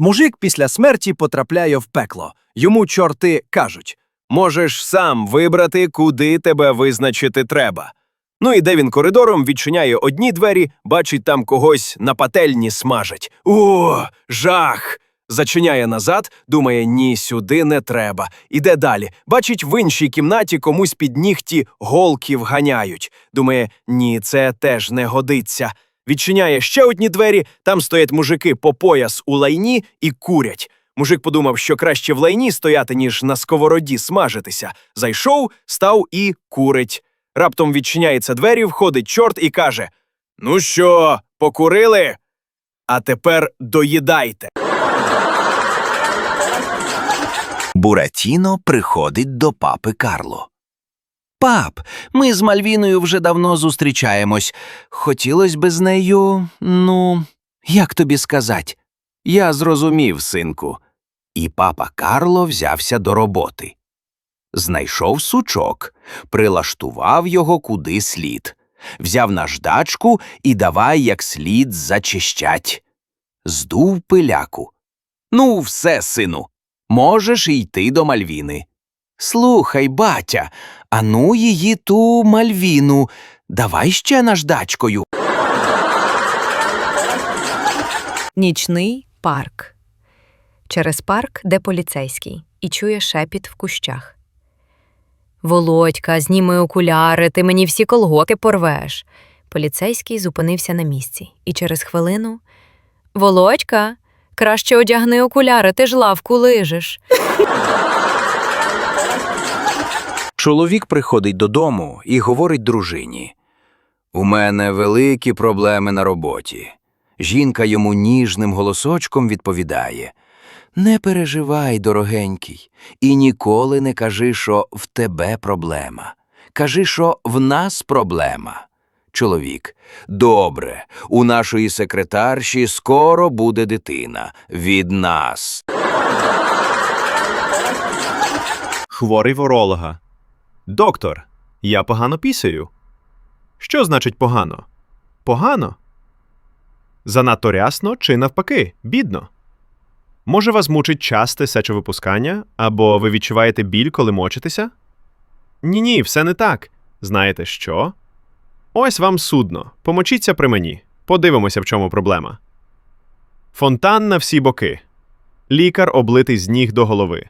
Мужик після смерті потрапляє в пекло. Йому чорти кажуть: Можеш сам вибрати, куди тебе визначити треба. Ну іде він коридором, відчиняє одні двері, бачить там когось на пательні смажать. О, жах! Зачиняє назад, думає, ні, сюди не треба. Іде далі. Бачить, в іншій кімнаті комусь під нігті голки вганяють. Думає, ні, це теж не годиться. Відчиняє ще одні двері, там стоять мужики по пояс у лайні і курять. Мужик подумав, що краще в лайні стояти, ніж на сковороді смажитися. Зайшов, став і курить. Раптом відчиняється двері, входить чорт і каже: Ну що, покурили? А тепер доїдайте. Буратіно приходить до папи Карло. Пап, ми з Мальвіною вже давно зустрічаємось. Хотілося би з нею, ну, як тобі сказать? Я зрозумів, синку. І папа Карло взявся до роботи. Знайшов сучок, прилаштував його куди слід, взяв наждачку і давай як слід зачищать. Здув пиляку. Ну, все, сину, можеш йти до Мальвіни. Слухай, батя, ану її ту Мальвіну, давай ще наждачкою. Нічний парк. Через парк, де поліцейський, і чує шепіт в кущах. Володька, зніми окуляри, ти мені всі колготи порвеш. Поліцейський зупинився на місці, і через хвилину Володька, краще одягни окуляри, ти ж лавку лижеш. Чоловік приходить додому і говорить дружині. У мене великі проблеми на роботі. Жінка йому ніжним голосочком відповідає Не переживай, дорогенький, і ніколи не кажи, що в тебе проблема. Кажи, що в нас проблема. Чоловік. Добре, у нашої секретарші скоро буде дитина. Від нас. Хворий в уролога. Доктор, я погано пісяю. Що значить погано? Погано? Занадто рясно чи навпаки, бідно. Може, вас мучить часте сечовипускання, або ви відчуваєте біль, коли мочитеся? Ні, ні, все не так. Знаєте що? Ось вам судно. Помочіться при мені. Подивимося, в чому проблема. Фонтан на всі боки. Лікар облитий з ніг до голови.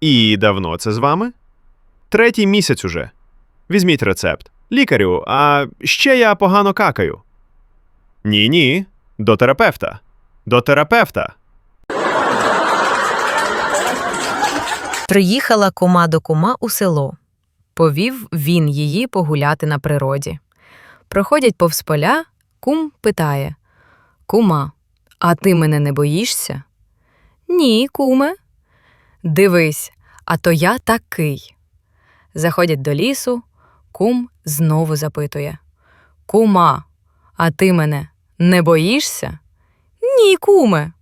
І давно це з вами? Третій місяць уже. Візьміть рецепт. Лікарю, а ще я погано какаю. Ні, ні. До терапевта. До терапевта. Приїхала кума до кума у село. Повів він її погуляти на природі. Проходять повз поля, кум питає Кума, а ти мене не боїшся? Ні, куме. Дивись, а то я такий. Заходять до лісу, кум знову запитує Кума, а ти мене не боїшся? Ні, куме.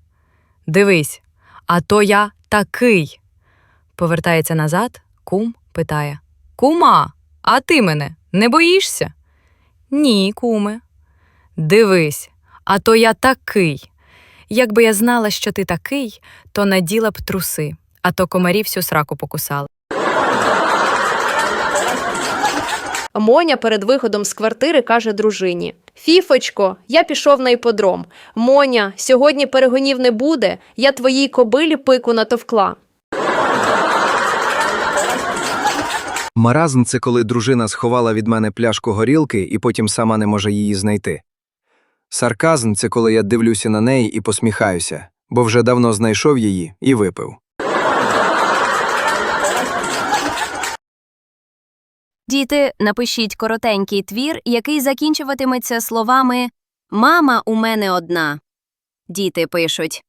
Дивись, а то я такий. Повертається назад, кум питає Кума, а ти мене не боїшся? Ні, куме. Дивись, а то я такий. Якби я знала, що ти такий, то наділа б труси, а то комарі всю сраку покусали. Моня перед виходом з квартири каже дружині: Фіфочко, я пішов на іподром. Моня, сьогодні перегонів не буде. Я твоїй кобилі пику натовкла. Маразм це коли дружина сховала від мене пляшку горілки і потім сама не може її знайти. Сарказм це коли я дивлюся на неї і посміхаюся, бо вже давно знайшов її і випив. Діти, напишіть коротенький твір, який закінчуватиметься словами Мама у мене одна. Діти пишуть.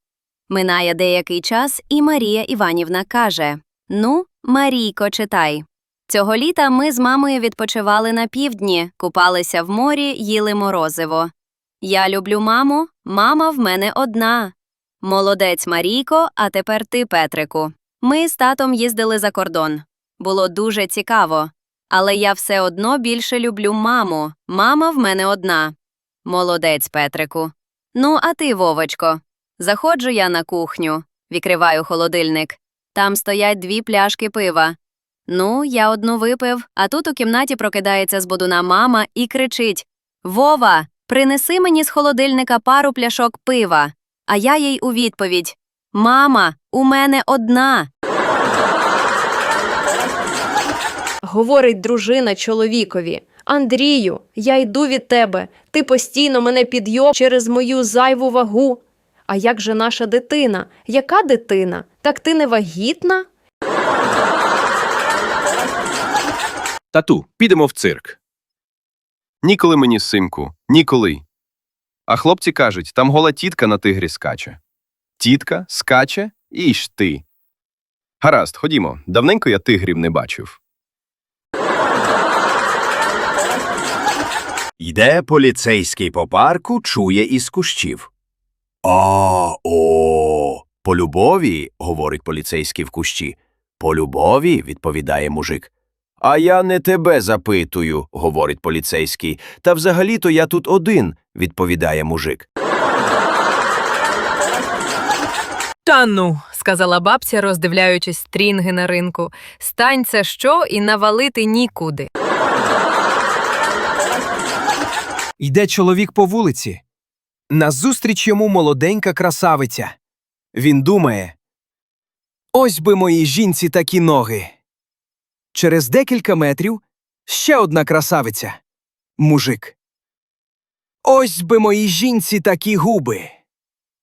Минає деякий час, і Марія Іванівна каже: Ну, Марійко, читай. Цього літа ми з мамою відпочивали на півдні, купалися в морі, їли морозиво. Я люблю маму, мама в мене одна. Молодець Марійко, а тепер ти, Петрику. Ми з татом їздили за кордон. Було дуже цікаво. Але я все одно більше люблю маму. Мама в мене одна. Молодець, Петрику. Ну, а ти, Вовочко, Заходжу я на кухню, відкриваю холодильник. Там стоять дві пляшки пива. Ну, я одну випив, а тут у кімнаті прокидається з бодуна мама і кричить: Вова, принеси мені з холодильника пару пляшок пива. А я їй у відповідь: Мама, у мене одна. Говорить дружина чоловікові. Андрію, я йду від тебе. Ти постійно мене підйоб через мою зайву вагу. А як же наша дитина? Яка дитина? Так ти не вагітна? Тату, підемо в цирк. Ніколи мені, синку, ніколи. А хлопці кажуть, там гола тітка на тигрі скаче. Тітка скаче і ж ти. Гаразд, ходімо. Давненько я тигрів не бачив. Йде поліцейський по парку, чує із кущів. А, о, по любові, говорить поліцейський в кущі. По любові, відповідає мужик. А я не тебе запитую, говорить поліцейський. Та взагалі-то я тут один, відповідає мужик. Та ну, сказала бабця, роздивляючись стрінги на ринку. Стань це що і навалити нікуди. Йде чоловік по вулиці. Назустріч йому молоденька красавиця. Він думає: Ось би моїй жінці такі ноги. Через декілька метрів ще одна красавиця. Мужик. Ось би моїй жінці такі губи.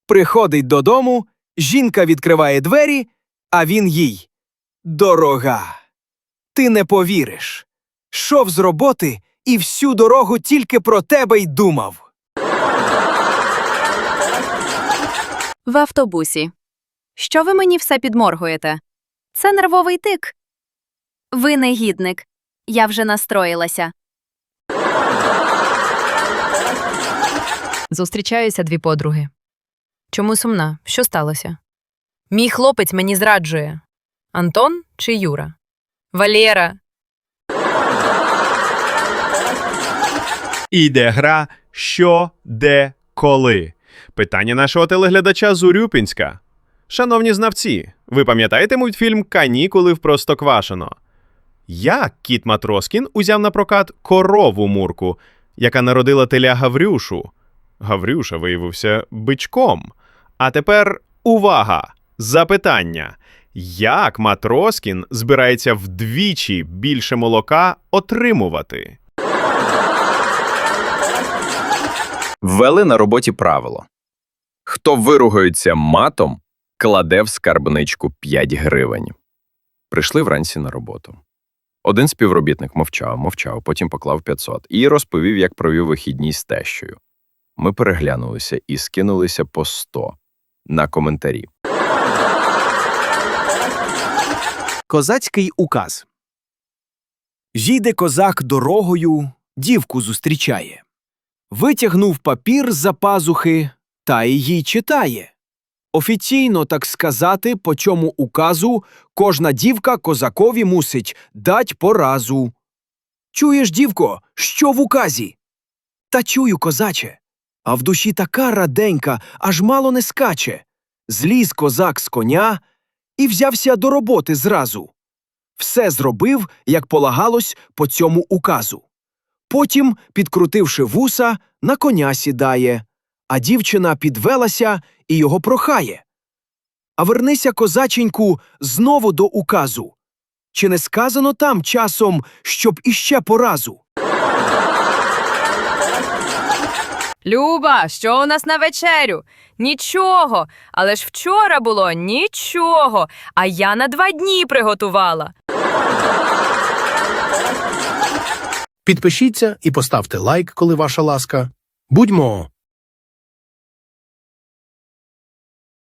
Приходить додому, жінка відкриває двері, а він їй. Дорога. Ти не повіриш. Шов з роботи і всю дорогу тільки про тебе й думав. В автобусі. Що ви мені все підморгуєте? Це нервовий тик. Ви негідник. Я вже настроїлася. Зустрічаються дві подруги. Чому сумна? Що сталося? Мій хлопець мені зраджує. Антон чи Юра? Валєра. Іде гра Що, де, коли. Питання нашого телеглядача з Урюпінська. Шановні знавці, ви пам'ятаєте мультфільм Канікули в Простоквашино? Як кіт Матроскін узяв на прокат корову Мурку, яка народила теля Гаврюшу. Гаврюша виявився бичком. А тепер увага! Запитання. Як Матроскін збирається вдвічі більше молока отримувати? Ввели на роботі правило. Хто виругається матом, кладе в скарбничку 5 гривень. Прийшли вранці на роботу. Один співробітник мовчав, мовчав, потім поклав 500 і розповів, як провів вихідні з тещою. Ми переглянулися і скинулися по 100 на коментарі. Козацький указ. Їде козак дорогою, дівку зустрічає. Витягнув папір з-за пазухи та їй читає. Офіційно, так сказати, по чому указу кожна дівка козакові мусить дать поразу. Чуєш, дівко, що в указі? Та чую, козаче. А в душі така раденька, аж мало не скаче. Зліз козак з коня і взявся до роботи зразу. Все зробив, як полагалось, по цьому указу. Потім, підкрутивши вуса, на коня сідає, а дівчина підвелася і його прохає. А вернися, козаченьку, знову до указу. Чи не сказано там часом, щоб іще поразу? Люба, що у нас на вечерю? Нічого. Але ж вчора було нічого. А я на два дні приготувала. Підпишіться і поставте лайк, коли ваша ласка. Будьмо